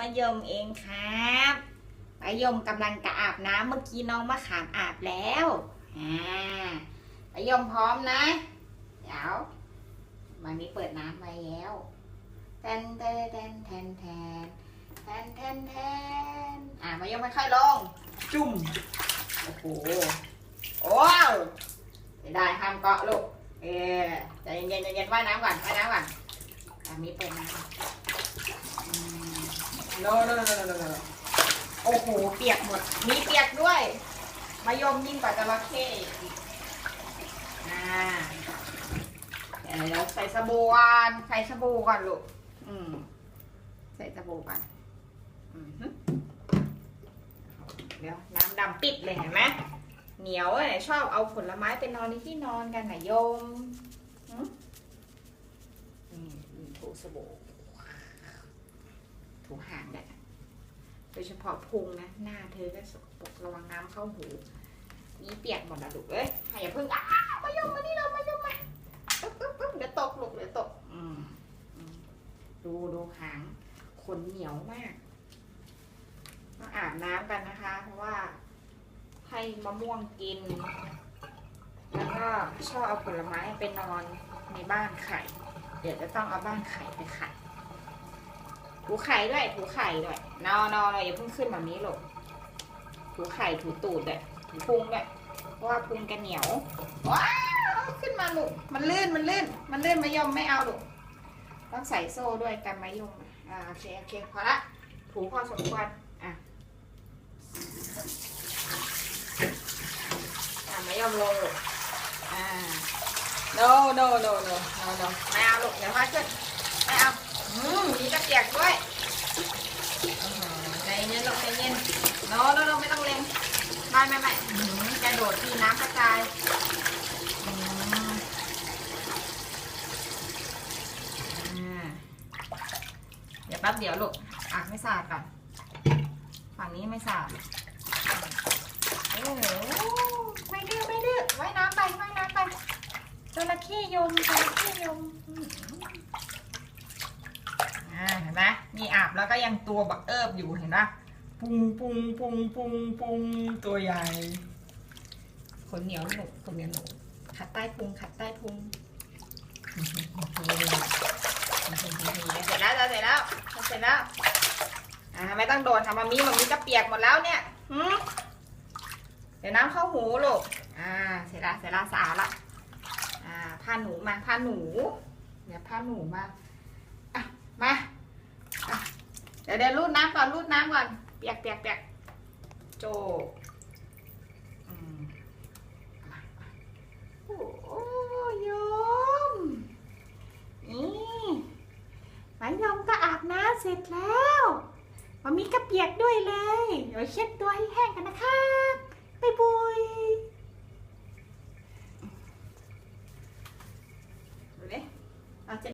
มายมเองครับมายมกำลังจะอาบน้ำเมื่อกี้น้องมะขามอาบแล้วอ่ามายมพร้อมนะเดี๋ยวมันมีเปิดน้ำมาแล้วแทนแทนแทนแทนแทนแทนแทนแทนอ่ามายมค่อยๆลง จุ่ม โอ้โห โอ้วได้ห้ามเกาะลูก เออใจเย็นๆใจเย็นๆว่ายน้ำก่อนว่ายน้ำก่อนอ่ามีเปิดน้ำ no no no no no no no โอ้โห เปียกหมด มีเปียกด้วย มายมยิ่งกว่าจระเข้อ่าเดี๋ยวใส่สบู่ก่อนใส่สบู่ก่อนลูก อืม ใส่สบู่ก่อนอืมเดี๋ยวน้ำดำปิดเลยเห็นไหมเหนียวเนี่ชอบเอาผลไม้ไปนอนในที่นอนกันนโยมหึอืมถูสบู่ ถูหางแหละโดยเฉพาะพุงนะ หน้าเธอก็สกปรกระวังน้ำเข้าหูนี่เปียกหมดละลูกเอ้ยให้อย่าเพิ่งอ้าวมายมมานี่เรามายมมาปึ๊บปึ๊บปึ๊บเดี๋ยวตกลูกเดี๋ยวตกอืมอืมดูดูหางขนเหนียวมากมาอาบน้ำกันนะคะ เพราะว่าให้มะม่วงกิน แล้วก็ชอบเอาผลไม้ไปนอนในบ้านไข่ เดี๋ยวจะต้องเอาบ้านไข่ไปไข่ ถูไข่ด้วย ถูไข่ด้วย นอนอนอย่าเพิ่งขึ้นแบบนี้หรอกถูไข่ถูตูดด้วยถูพุงด้วยเพราะว่าพุงแกเหนียว ว้าวขึ้นมาลูก มันลื่น มันลื่น มันลื่นมายมไม่เอาลูก ต้องใส่โซ่ด้วยกันมายมอ่าโอเคโอเคพอละ ถูพอสมควร อะอะมายมลงลูก อ่า no no no no no no ไม่เอาลูกเดี๋ยวพาขึ้นไม่เอา อืมมีกระเปียกด้วยใจเย็นลูกใจเย็นโนโนโนไม่ต้องเล็งไม่ไม่ไม่กระโดดที่น้ำกระจายอ่าเดี๋ยวแป๊บเดี๋ยวลูกอะไม่สะอาดก่อนฝั่งนี้ไม่สะอาดโอ้โหไม่ดื้อไม่ดื้อไว่ายน้ำไปไว่ายน้ำไปจระเข้ยมจระเข้ยม อ่าเห็นไหมมีอาบแล้วก็ยังตัวบักเอิบอยู่เห็นปะปุงปุงปุงปุงปุงตัวใหญ่ขนเหนียวหนุกขนเหนียวหนุกขัดใต้พุงขัดใต้พุงเสร็จแล้วเสร็จแล้วเสร็จแล้วอ่าไม่ต้องโดนทำมามีมันมีก็เปียกหมดแล้วเนี่ยหืมเดี๋ยวน้ำเข้าหูลูกอ่าเสร็จแล้วเสร็จแล้วสะอาดละอ่าผ้าหนูมาผ้าหนู เดี๋ยวผ้าหนูมามาอะเดี๋ยวเดี๋ยวรูดน้ำก่อนรูดน้ำก่อนเปียกเปียกเปียกโจอืมมามาโอ้โยมนี่หมายมก็อาบน้ำเสร็จแล้วมามีกระเปียกด้วยเลย เดี๋ยวเช็ดตัวให้แห้งกันนะครับ